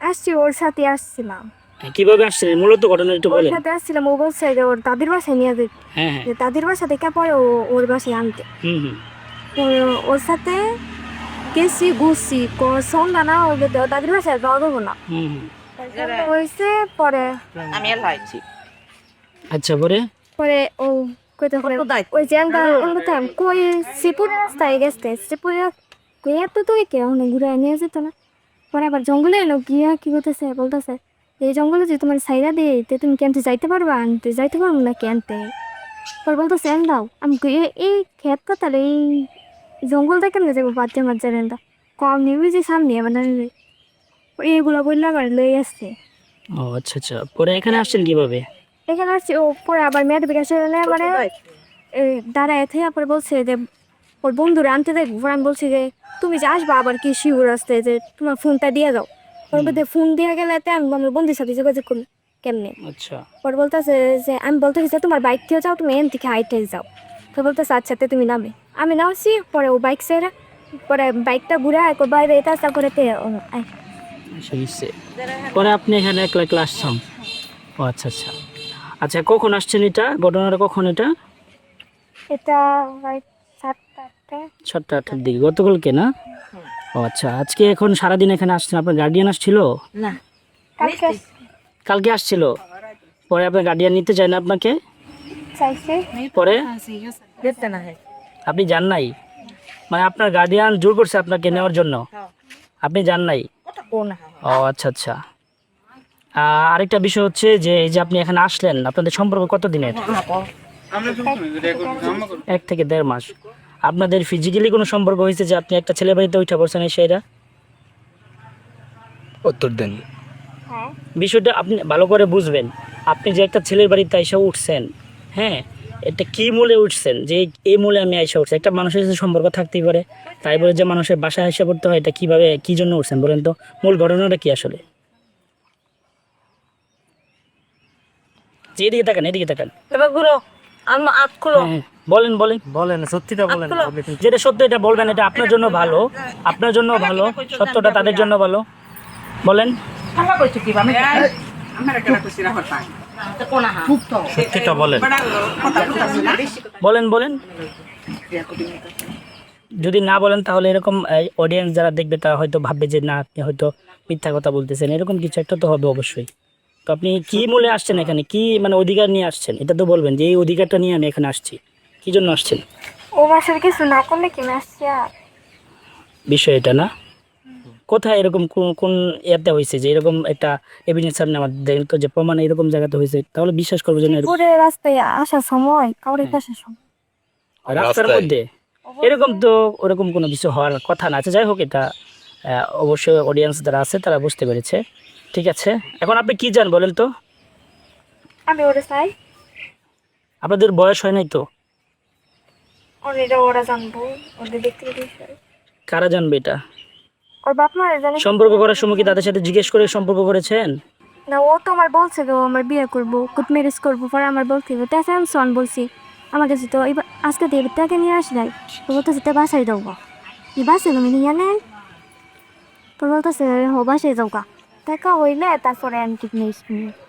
আসছি ওর সাথে আসছিলাম। হ্যাঁ, কীভাবে আসছিলেন? মূলত ঘটনা একটু ওর বলেন। সাথে আসছিলাম ও বলছে যে ওর দাদির বাসায় নিয়ে যেতে হ্যাঁ হ্যাঁ। যে দাদির বাসা থেকে পরে ও ওর বাসায় আনতে। হুম হুম। তো ওর সাথে গেছি ঘুরছি। সন্ধ্যা না ওর দাদির বাসায় যাওয়া দেবো না। হুম হুম। হয়েছে পরে আমি লাইছি আচ্ছা পরে? পরে ও কইতে করে ওই যে আমরা বলতাম কই সিপুর রাস্তায় গেছে। সিপুর কই এত তো কে অনেক ঘুরে নিয়ে যেত না। পরে আবার জঙ্গলে এলো গিয়া কি করতেছে বলতেছে এই জঙ্গলে যে তোমার সাইরা দিয়ে তে তুমি কেনতে যাইতে পারবা? আনতে যাইতে পারব না কেনতে পরে বলতেছে এন দাও আমি এই খেত কাতালে এই জঙ্গল দেখেন না যাব বাচ্চা মাচ্চা রেন্দা কম নিবি যে সামনে মানে এইগুলো বললে আবার লই আসছে। ও আচ্ছা আচ্ছা পরে এখানে আসছেন কীভাবে? এখানে আসছে ও পরে আবার মেয়ের বিকাশ মানে এই দাঁড়ায় থেকে পরে বলছে যে ওর বন্ধুরা আনতে দেখ আমি বলছি যে তুমি যে আসবা আবার কি শিউর আসতে যে তোমার ফোনটা দিয়ে দাও? ওর মধ্যে ফোন দিয়ে গেলে তে আমি আমার বন্ধুর সাথে যোগাযোগ করি। কেমনে? আচ্ছা। পরে বলতেছে যে আমি বলতেছি যে তোমার বাইক থেকে যাও তুমি এন থেকে হাইটে যাও। তো বলতেছে আচ্ছা তুমি নামে। আমি নামছি পরে ও বাইক সেরা পরে বাইকটা ঘুরে একবার বাইরে এটা। আচ্ছা বুঝছি। পরে আপনি এখানে একলা একলা আসছেন? ও আচ্ছা আচ্ছা। আচ্ছা কখন আসছেন এটা? ঘটনাটা কখন এটা? এটা রাইট সাতটা সাতটা আটটার দিকে। গতকালকে না? ও আচ্ছা আজকে এখন সারাদিন এখানে আসছেন? আপনার গার্ডিয়ান আসছিল? না। কালকে আসছিল? পরে আপনার গার্ডিয়ান নিতে চায় না আপনাকে? পরে? হয় আপনি যান নাই? মানে আপনার গার্ডিয়ান জোর করছে আপনাকে নেওয়ার জন্য? আপনি যান নাই? ও আচ্ছা আচ্ছা। আরেকটা বিষয় হচ্ছে যে এই যে আপনি এখানে আসলেন আপনাদের সম্পর্ক কত দিনের এক থেকে দেড় মাস। আপনাদের ফিজিক্যালি কোনো সম্পর্ক হয়েছে যে আপনি একটা ছেলে বাড়িতে উঠা পড়ছেন এসে এরা উত্তর দেন। হ্যাঁ। বিষয়টা আপনি ভালো করে বুঝবেন। আপনি যে একটা ছেলের বাড়িতে এসে উঠছেন হ্যাঁ এটা কি মূলে উঠছেন? যে এই- এই মূলে আমি এসে উঠছি। একটা মানুষের সাথে সম্পর্ক থাকতেই পারে। তাই বলে যে মানুষের বাসায় এসে পড়তে হয় এটা কীভাবে কি জন্য উঠছেন বলেন তো? মূল ঘটনাটা কি আসলে? যে এদিকে তাকান এদিকে তাকান। এবার ঘুরো। খুলো হ্যাঁ, বলেন বলেন। বলেন সত্যিটা বলেন যেটা সত্য এটা বলবেন এটা আপনার জন্য ভালো। আপনার জন্য ভালো। সত্যটা তাদের জন্য ভালো। বলেন। সত্যিটা বলেন। বলেন বলেন। যদি না বলেন তাহলে এরকম অডিয়েন্স যারা দেখবে তারা হয়তো ভাববে যে না আপনি হয়তো মিথ্যা কথা বলতেছেন। এরকম কিছু একটা তো হবে অবশ্যই। তো আপনি কি মূলে আসছেন এখানে? কি মানে অধিকার নিয়ে আসছেন? এটা তো বলবেন যে এই অধিকারটা নিয়ে আমি এখানে আসছি। কি জন্য আসছেন? ও বাসার কিছু না করলে কি আসছে বিষয় এটা না? কোথায় এরকম কোন ইয়াতে হয়েছে যে এরকম একটা এভিডেন্স সামনে আমাদের দেখেন তো যে প্রমাণ এরকম জায়গাতে হয়েছে তাহলে বিশ্বাস করব যে এরকম- রাস্তায় আসার সময় কাউরে আসার সময়। রাস্তার মধ্যে? এরকম তো ওরকম কোনো কিছু হওয়ার কথা না। আছে যাই হোক এটা আহ, অবশ্যই অডিয়েন্স যারা আছে তারা বুঝতে পেরেছে। ঠিক আছে। এখন আপনি কি জান বলেন তো? আমি ওরা চাই। আপনাদের বয়স হয় নাই তো? ওরা জানব ওদের ব্যক্তিগত বিষয়? কারা জানবে এটা? ওর বাপ মা জানে। সম্পর্ক করার সময় কি তাদের সাথে জিজ্ঞেস করে সম্পর্ক করেছেন? না ও তো আমার বলছে তো আমার বিয়ে করব গুড ম্যারেজ করব পরে আমার বলতে হবে তাই আমি সন বলছি। আমার কাছে তো এবার আজকে দিয়ে তাকে নিয়ে আসি নাই। তো বলতেছে তা বাসায় যাও গা। কি বাসায় তুমি নিয়ে নেন তো বলতেছে ও বাসায় যাও গা। টাকা হইলে তারপরে ঠিক নিয়ে।